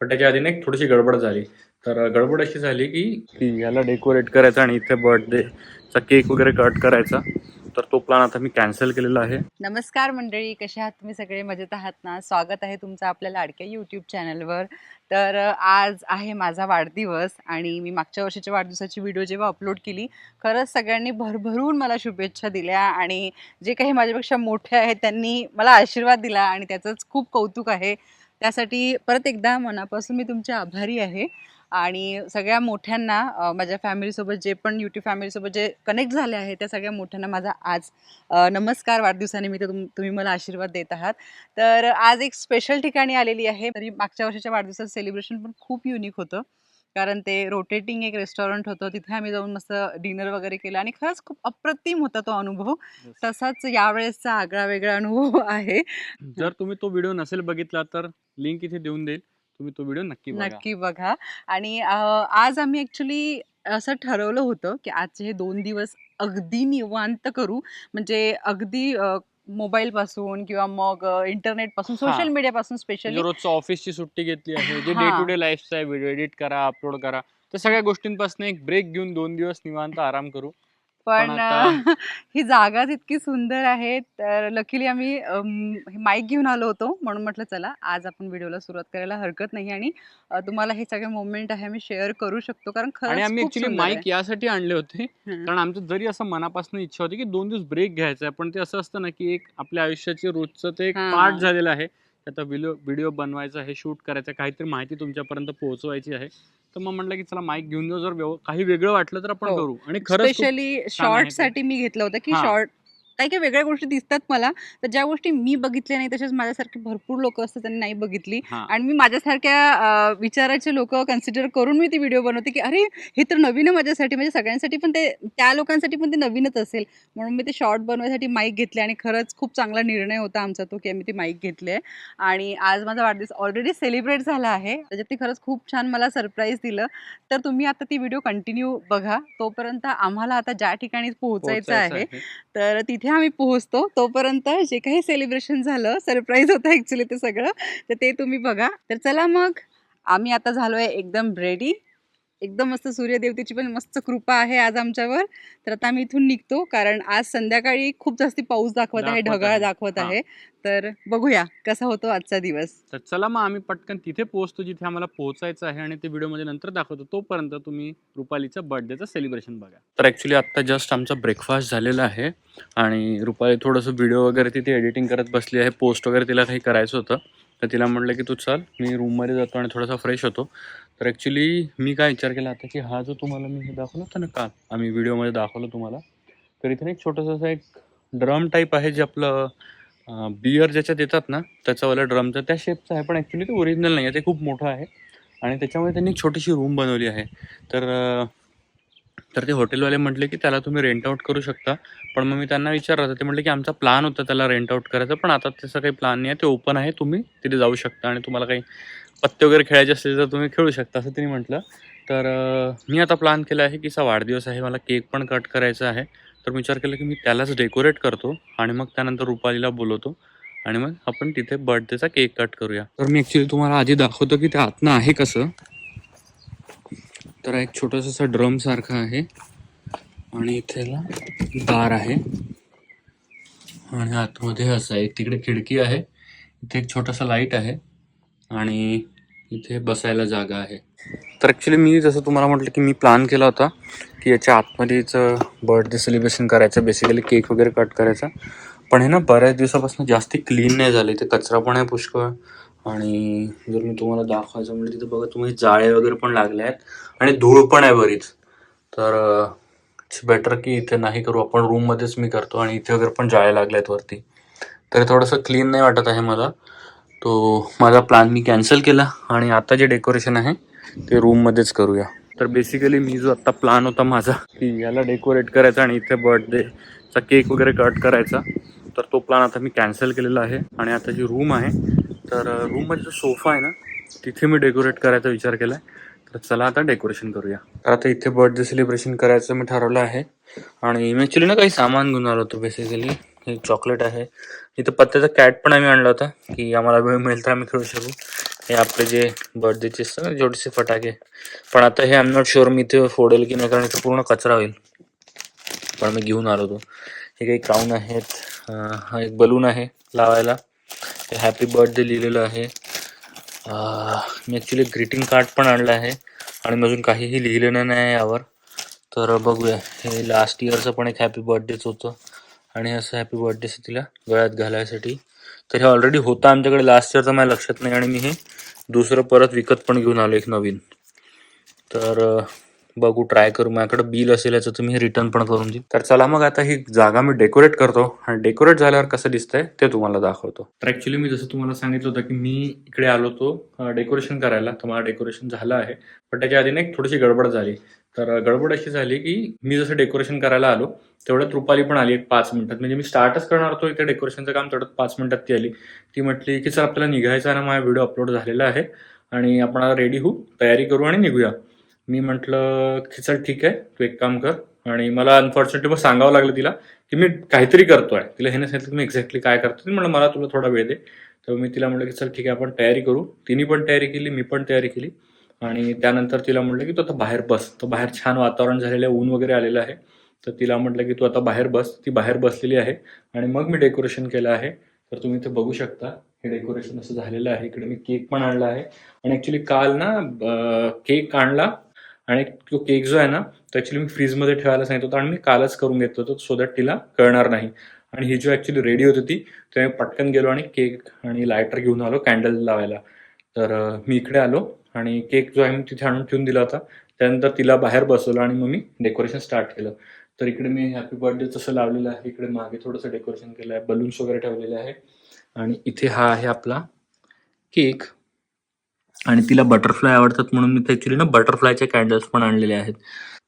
पण त्याच्या आधी ना एक थोडीशी गडबड झाली. तर गडबड अशी झाली की याला डेकोरेट करायचं आणि इथे बर्थडेचा केक वगैरे कट करायचा. तर तो प्लॅन आता मी कॅन्सल केलेला आहे. नमस्कार मंडळी कशा आहात तुम्ही सगळे? मजेत आहात ना? स्वागत आहे तुमचं आपल्या लाडक्या यूट्यूब चॅनलवर तर आज आहे माझा वाढदिवस आणि मी मागच्या वर्षीच्या वाढदिवसाची व्हिडिओ जेव्हा अपलोड केली खरंच सगळ्यांनी भरभरून मला शुभेच्छा दिल्या आणि जे काही माझ्यापेक्षा मोठे आहेत त्यांनी मला आशीर्वाद दिला आणि त्याचंच खूप कौतुक आहे. त्यासाठी परत एकदा मनापासून मी तुमचे आभारी आहे. आणि सगळ्या मोठ्यांना माझ्या फॅमिलीसोबत जे पण युट्यूब फॅमिलीसोबत जे कनेक्ट झाले आहे त्या सगळ्या मोठ्यांना माझा आज नमस्कार वाढदिवसानिमित्त तुम तुम्ही मला आशीर्वाद देत आहात. तर आज एक स्पेशल ठिकाणी आलेली आहे. तरी मागच्या वर्षाच्या वाढदिवसाचं सेलिब्रेशन पण खूप युनिक होतं. कारण ते रोटेटिंग एक रेस्टॉरंट होतं. तिथे आम्ही जाऊन मस्त डिनर वगैरे केलं आणि खरंच खूप अप्रतिम होता तो अनुभव. तसाच यावेळेसचा आगळा वेगळा अनुभव आहे. जर तुम्ही तो व्हिडिओ नसेल बघितला तर लिंक इथे देऊन देईल. तुम्ही तो व्हिडिओ नक्की नक्की बघा. आणि आज आम्ही ऍक्च्युली असं ठरवलं होतं की आजचे हे दोन दिवस अगदी निवांत करू. म्हणजे अगदी मोबाईल पासून किंवा मग इंटरनेटपासून. सोशल मीडिया पासून स्पेशली म्हणजे रोजचं ऑफिसची सुट्टी घेतली आहे जे. डे टू डे लाईफचा आहे व्हिडिओ एडिट करा अपलोड करा त्या सगळ्या गोष्टींपासून एक ब्रेक घेऊन दोन दिवस निवांत आराम करू पण ही जागाच इतकी सुंदर आहे तर लकीली आम्ही माईक घेऊन आलो होतो म्हणून म्हटलं चला आज आपण व्हिडिओला सुरुवात करायला हरकत नाही आणि तुम्हाला हे सगळे मोमेंट आहे आम्ही शेअर करू शकतो कारण खरंच आम्ही ऍक्च्युली. माईक यासाठी आणले होते. कारण आमचं जरी असं मनापासून इच्छा होती की दोन दिवस ब्रेक घ्यायचा आहे पण ते असं असतं ना की एक आपल्या आयुष्याचे रोजचं ते एक. पार्ट झालेलं आहे आता व्हिडिओ व्हिडिओ बनवायचा आहे शूट करायचं आहे, काहीतरी माहिती तुमच्यापर्यंत पोहोचवायची आहे तर मग म्हटलं की चला माईक घेऊन जाऊ जर काही वेगळं वाटलं तर आपण हो. करू आणि खूप- स्पेशली शॉर्ट. साठी मी घेतलं होतं की. शॉर्ट काही काही वेगळ्या गोष्टी दिसतात मला तर ज्या गोष्टी मी बघितल्या नाही तसेच माझ्यासारखे भरपूर लोक असतात त्यांनी नाही बघितली. हा. आणि मी माझ्यासारख्या विचाराचे लोक कन्सिडर करून मी ती व्हिडिओ बनवते की अरे हे तर नवीन आहे माझ्यासाठी म्हणजे सगळ्यांसाठी पण ते त्या लोकांसाठी पण ते नवीनच असेल. म्हणून मी ते शॉर्ट बनवायसाठी माईक घेतले आणि खरंच खूप चांगला निर्णय होता आमचा तो की आम्ही ती माईक घेतली आहे. आणि आज माझा वाढदिवस ऑलरेडी सेलिब्रेट झाला आहे. त्याच्यात ती खरंच खूप छान मला सरप्राईज दिलं. तर तुम्ही आता ती व्हिडिओ कंटिन्यू बघा. तोपर्यंत आम्हाला आता ज्या ठिकाणी पोहोचायचं आहे. तर तिथे आम्ही पोहोचतो. तोपर्यंत जे काही सेलिब्रेशन झालं सरप्राईज होतं ॲक्च्युली ते सगळं तर ते तुम्ही बघा. तर चला मग. आम्ही आता झालोय एकदम रेडी एकदम मस्त सूर्यदेवतेची पण मस्त कृपा आहे आज आमच्यावर. तर आता आम्ही इथून निघतो कारण आज संध्याकाळी खूप जास्ती पाऊस दाखवत आहे दाखवत ढगाळ. दाखवत हा. आहे. तर बघूया कसा होतो आजचा दिवस. तर चला मग आम्ही पटकन तिथे पोहोचतो जिथे आम्हाला पोहोचायचं आहे आणि ते व्हिडिओमध्ये नंतर दाखवतो. तोपर्यंत तुम्ही रुपालीचं बर्थडेचं सेलिब्रेशन बघा. तर ॲक्च्युली आत्ता जस्ट आमचा ब्रेकफास्ट झालेला आहे आणि रुपाली थोडंसं व्हिडिओ वगैरे तिथे एडिटिंग करत बसली आहे पोस्ट वगैरे तिला काही करायचं होतं. तर तिला म्हटलं की तू चल मी रूममध्ये जातो आणि थोडासा फ्रेश होतो. तर ॲक्च्युली मी काय विचार केला आता की हा जो तुम्हाला मी हे दाखवलं होतं ना काल आम्ही व्हिडिओमध्ये दाखवलं तुम्हाला तर इथे एक छोटंसं असं एक ड्रम टाईप आहे जे आपलं बियर ज्याच्यात येतात ना त्याचावाला ड्रमचं त्या शेपचं आहे पण ॲक्च्युली ते ओरिजिनल नाही आहे ते खूप मोठं आहे. आणि त्याच्यामुळे त्यांनी एक छोटीशी रूम बनवली आहे. तर तर ते हॉटेलवाले म्हटले की त्याला तुम्ही रेंट आउट करू शकता. पण मग मी त्यांना विचारलं होतं ते म्हटले की आमचा प्लान होता त्याला रेंट आउट करायचा पण आता तसं काही प्लॅन नाही आहे. ते ओपन आहे तुम्ही तिथे जाऊ शकता आणि तुम्हाला काही पत्ते वगैरे खेळायचे असतील तर तुम्ही खेळू शकता असं तिने म्हटलं. तर मी आता प्लॅन केला आहे की सा वाढदिवस आहे मला केक पण कट करायचा आहे. तर मी विचार केला की मी त्यालाच डेकोरेट करतो आणि मग त्यानंतर रुपालीला बोलवतो आणि मग आपण तिथे बर्थडेचा केक कट करूया. तर मी ॲक्च्युली तुम्हाला आधी दाखवतो की ते आतनं आहे कसं. तर एक छोटासा ड्रम सारखा आहे. आणि इथेला दार आहे. आणि आतमध्ये असं आहे तिकडे खिडकी आहे. इथे एक छोटासा लाइट आहे. आणि इथे बसायला जागा आहे. तर ॲक्च्युली मी जसं तुम्हाला म्हटलं की मी प्लॅन केला होता की याच्या आतमध्येच बर्थडे सेलिब्रेशन करायचं बेसिकली केक वगैरे कट करायचा. पण हे ना बऱ्याच दिवसापासून जास्ती क्लीन नाही झाले. ते कचरा पण आहे पुष्कळ आणि जर मी तुम्हाला दाखवायचं म्हणजे तिथे बघा तुम्ही जाळे वगैरे पण लागले आहेत आणि धूळ पण आहे बरीच. तर इट्स बेटर की इथे नाही करू. आपण रूममध्येच मी करतो आणि इथे वगैरे पण जाळे लागले आहेत वरती. तर थोडंसं क्लीन नाही वाटत आहे मला. तो माझा प्लॅन मी कॅन्सल केला आणि आता जे डेकोरेशन आहे ते रूममध्येच करूया. तर बेसिकली मी जो आत्ता प्लॅन होता माझा की याला डेकोरेट करायचा आणि इथे बर्थडेचा केक वगैरे कट करायचा तर तो प्लॅन आता मी कॅन्सल केलेला आहे. आणि आता जी रूम आहे तर रूममध्ये जो सोफा आहे ना तिथे मी डेकोरेट करायचा विचार केला आहे तर चला आता डेकोरेशन करूया. आता इथे बर्थडे सेलिब्रेशन करायचं मी ठरवलं आहे. आणि मी ॲक्च्युली ना काही सामान घेऊन आलो होतो बेसिकली हे चॉकलेट आहे. इथं पत्त्याचा कॅट पण आम्ही आणला होता की आम्हाला वेळ मिळेल तर आम्ही खेळू शकू. हे आपले जे बर्थडेचे असतात ना छोटेसे फटाके. पण आता हे आय एम नॉट शुअर मी इथे फोडेल की नाही कारण इथे पूर्ण कचरा होईल. पण मी घेऊन आलो होतो. हे काही क्राऊन आहेत. हा एक बलून आहे लावायला. हॅपी बर्थडे लिहिलेलं आहे. मी ॲक्च्युली ग्रीटिंग कार्ड पण आणलं आहे. आणि मी अजून काहीही लिहिलेलं नाही आहे यावर. तर बघूया. हे लास्ट इयरचं पण एक हॅपी बर्थडेच होतं. आणि असं हॅपी बर्थडे तिला गळ्यात घालायसाठी. तर हे ऑलरेडी होतं आमच्याकडे लास्ट इयरचं माझ्या लक्षात नाही. आणि मी हे दुसरं परत विकत पण घेऊन आलो एक नवीन. तर बघू ट्राय करू. माझ्याकडे बिल असेल याचं तुम्ही रिटर्न पण करून देईल तर चला मग आता ही जागा मी डेकोरेट करतो. आणि डेकोरेट झाल्यावर कसं दिसतंय ते तुम्हाला दाखवतो. तर ऍक्च्युली मी जसं तुम्हाला सांगितलं होतं की मी इकडे आलो होतो डेकोरेशन करायला. तर मला डेकोरेशन झालं आहे. पण त्याच्या आधी ना एक थोडीशी गडबड झाली. तर गडबड अशी झाली की मी जसं डेकोरेशन करायला आलो तेवढ्यात रुपाली पण आली एक पाच मिनिटात. म्हणजे मी स्टार्टच करणार होतो इथे डेकोरेशनचं काम तेवढ्यात पाच मिनिटात ती आली. ती म्हटली की सर आपल्याला निघायचं ना माझा व्हिडिओ अपलोड झालेला आहे. आणि आपण रेडी होऊ तयारी करू आणि निघूया. मी म्हटलं की चल ठीक आहे तू एक काम कर. आणि मला अनफॉर्च्युनेटली मग सांगावं लागलं तिला की मी काहीतरी करतोय. तिला हे नाही सांगितलं मी एक्झॅक्टली काय करतो म्हणलं मला तुला थोडा वेळ दे. तर मी तिला म्हटलं की चल ठीक आहे आपण तयारी करू. तिने पण तयारी केली मी पण तयारी केली. आणि त्यानंतर तिला म्हटलं की तू आता बाहेर बस. तर बाहेर छान वातावरण झालेलं आहे ऊन वगैरे आलेलं आहे. तर तिला म्हटलं की तू आता बाहेर बस. ती बाहेर बसलेली आहे. आणि मग मी डेकोरेशन केलं आहे. तर तुम्ही इथे बघू शकता हे डेकोरेशन असं झालेलं आहे. इकडे मी केक पण आणला आहे. आणि ॲक्च्युली काल ना केक आणला आणि तो केक जो आहे ना तो ॲक्च्युली मी फ्रीजमध्ये ठेवायला सांगितलं होतं आणि मी कालच करून घेतलं होतं सो दॅट तिला कळणार नाही. आणि ही जो ॲक्च्युली रेडी होती ती तेव्हा मी पटकन गेलो आणि केक आणि लायटर घेऊन आलो कॅन्डल लावायला. तर मी इकडे आलो आणि केक जो आहे मी तिथे आणून ठेवून दिला होता. त्यानंतर तिला बाहेर बसवलं आणि मग मी डेकोरेशन स्टार्ट केलं. तर इकडे मी हॅपी बर्थडे तसं लावलेलं आहे. इकडे मागे थोडंसं डेकोरेशन केलं आहे. बलून्स वगैरे ठेवलेले आहे. आणि इथे हा आहे आपला केक आणि तिला बटरफ्लाय आवडतात म्हणून मी ॲक्च्युली ना बटरफ्लायचे कॅन्डल्स पण आणलेले आहेत.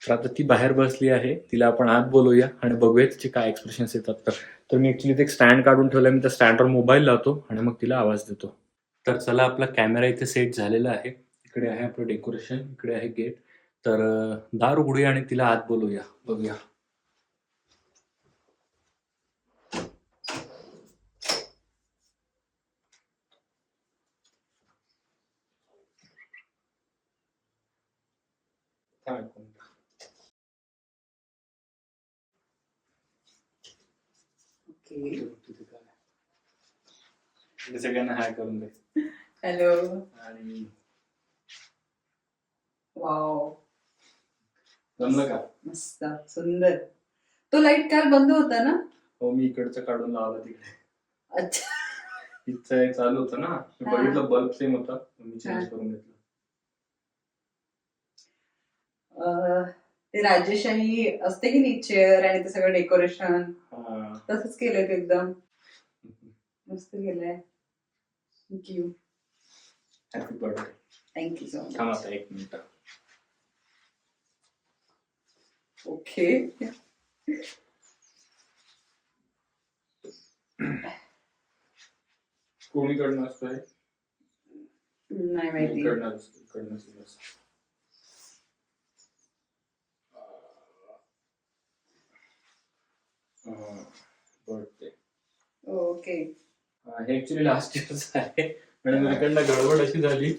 तर आता ती बाहेर बसली आहे. तिला आपण आत बोलूया आणि बघूया तिचे काय एक्सप्रेशन्स येतात. तर तर मी ऍक्च्युली ते एक स्टँड काढून ठेवलं मी त्या स्टँडवर मोबाईल लावतो आणि मग तिला आवाज देतो. तर चला आपला कॅमेरा इथे सेट झालेला आहे. इकडे आहे आपलं डेकोरेशन इकडे आहे गेट तर दार उघडूया आणि तिला आत बोलूया. बघूया. आहे? सगळ्यांना हाय करून दे. हॅलो आणि वाव जमलं का? मस्त सुंदर. तो लाइट कार बंद होता ना? हो मी इकडचं काढून लावलं तिकडे. अच्छा. इथचं हे चालू होतं ना? मी हा. बघितलं बल्ब सेम होता. मग मी. चेंज करून घेतलं. अं, ते राजेशाही असते की नाही चेअर आणि ते सगळं डेकोरेशन. तसंच केलंय ते एकदम. मस्त केलंय. Thank you happy birthday thank you so much एक मिनिट. ओके कोणीकडनं असतोय? नाही माहिती. Birthday. ओके हा, ऍक्च्युली लास्ट इयरच आहे आणि माझ्याकडनं गडबड अशी झाली.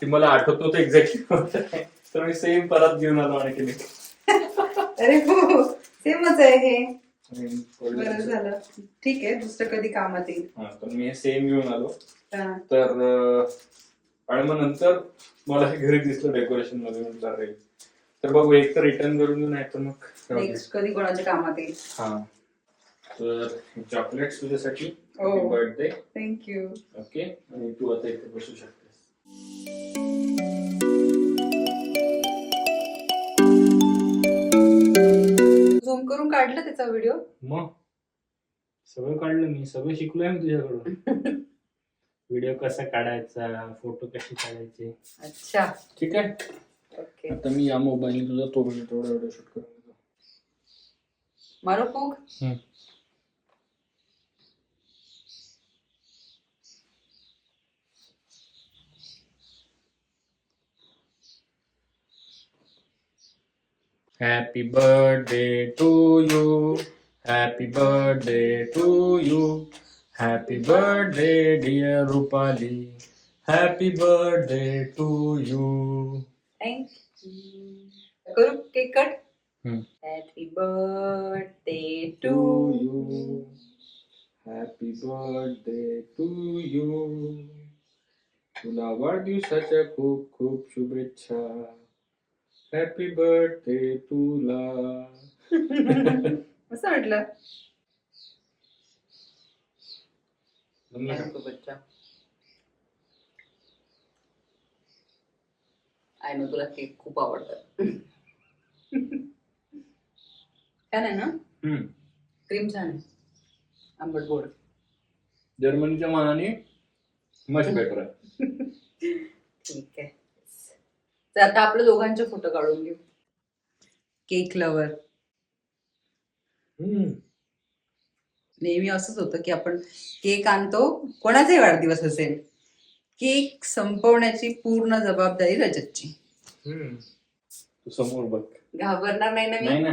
की मला आठवत नव्हतं एक्झॅक्टली तर मी सेम परत घेऊन आलो आणि केले अरे हो सेमच आहे हे बरं. झालं ठीक आहे दुसरं कधी कामात येईल हा तर मी सेम घेऊन आलो. तर आणि मग नंतर मला हे घरी दिसलं डेकोरेशनमध्ये म्हटलं तर बघू एक तर रिटर्न करून देऊ नाही तर मग राहू दे. नेक्स्ट कधी कोणाच्या कामात येईल? हा. तर चॉकलेट तुझ्यासाठी. Oh. बर्थडे थँक्यू ओके आणि तू आता इथे बसू शकतेस. झूम करून काढलं त्याचा व्हिडिओ मग? सगळं काढलं मी. सगळं शिकलोय मी तुझ्याकडून. व्हिडिओ कसा काढायचा? फोटो कसे काढायचे? अच्छा. ठीक आहे? ओके आता मी या मोबाईल तुझा तो व्हिडिओ थोडा व्हिडिओ शूट करून घेतो मारो फूक हम्म. Happy birthday to you. Happy birthday to you. Happy birthday, dear Rupali. Happy birthday to you thank you करू cake cut. Happy birthday to you happy birthday to you तुला वाढदिवसाच्या खूप खूप शुभेच्छा हॅपी बर्थडे तुला असं म्हटलं. बच्चा आय नो तुला केक खूप आवडतात. छान आहे ना? हम्म. क्रीम छान आहे. आंबट गोड. जर्मनीच्या मानाने मच बेटर आहे. ठीक आहे. तर आता आपल्या दोघांचे फोटो काढून घेऊ. केक लवर हम्म. नेहमी असंच होतं की आपण केक आणतो कोणाचाही वाढदिवस असेल. केक संपवण्याची पूर्ण जबाबदारी रजतची. हम्म. तू समोर बघ. घाबरणार नाही ना नाही मी ना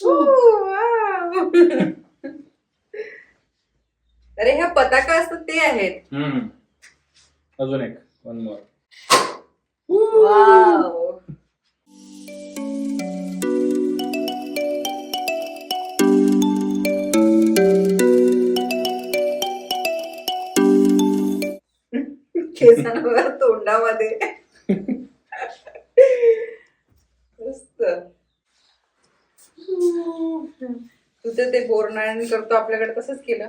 अरे ह्या पताका असतात ते आहेत. हम्म. अजून एक. वन मोर वाव केसांवर तोंडामध्ये. मस्त. तू तर ते बोरनाळण करतो आपल्याकडे तसंच केलं.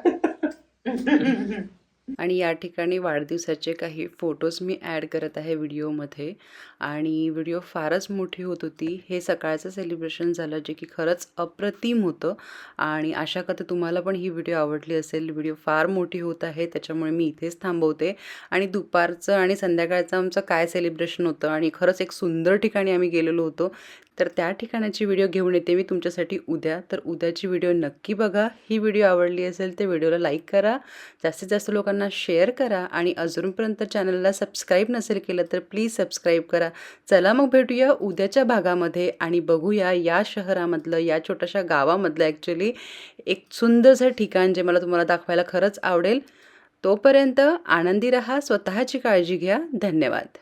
आणि या ठिकाणी वाढदिवसाचे काही फोटोज मी ॲड करत आहे व्हिडिओमध्ये. आणि व्हिडिओ फारच मोठी होत होती. हे सकाळचं सेलिब्रेशन झालं जे की खरंच अप्रतिम होतं. आणि आशा करते तुम्हाला पण ही व्हिडिओ आवडली असेल. व्हिडिओ फार मोठी होत आहे त्याच्यामुळे मी इथेच थांबवते. आणि दुपारचं आणि संध्याकाळचं आमचं काय सेलिब्रेशन होतं? आणि खरंच एक सुंदर ठिकाणी आम्ही गेलेलो होतो. तर त्या ठिकाणाची व्हिडिओ घेऊन येते मी तुमच्यासाठी उद्या. तर उद्याची व्हिडिओ नक्की बघा. ही व्हिडिओ आवडली असेल तर व्हिडिओला लाईक करा. जास्तीत जास्त लोकांना शेअर करा आणि अजूनपर्यंत चॅनलला सबस्क्राईब नसेल केलं तर प्लीज सबस्क्राईब करा. चला मग भेटूया उद्याच्या भागामध्ये आणि बघूया या शहरामधलं या छोट्याशा गावामधलं ॲक्च्युली एक सुंदरसं ठिकाण जे मला तुम्हाला दाखवायला खरंच आवडेल. तोपर्यंत आनंदी रहा स्वतःची काळजी घ्या. धन्यवाद.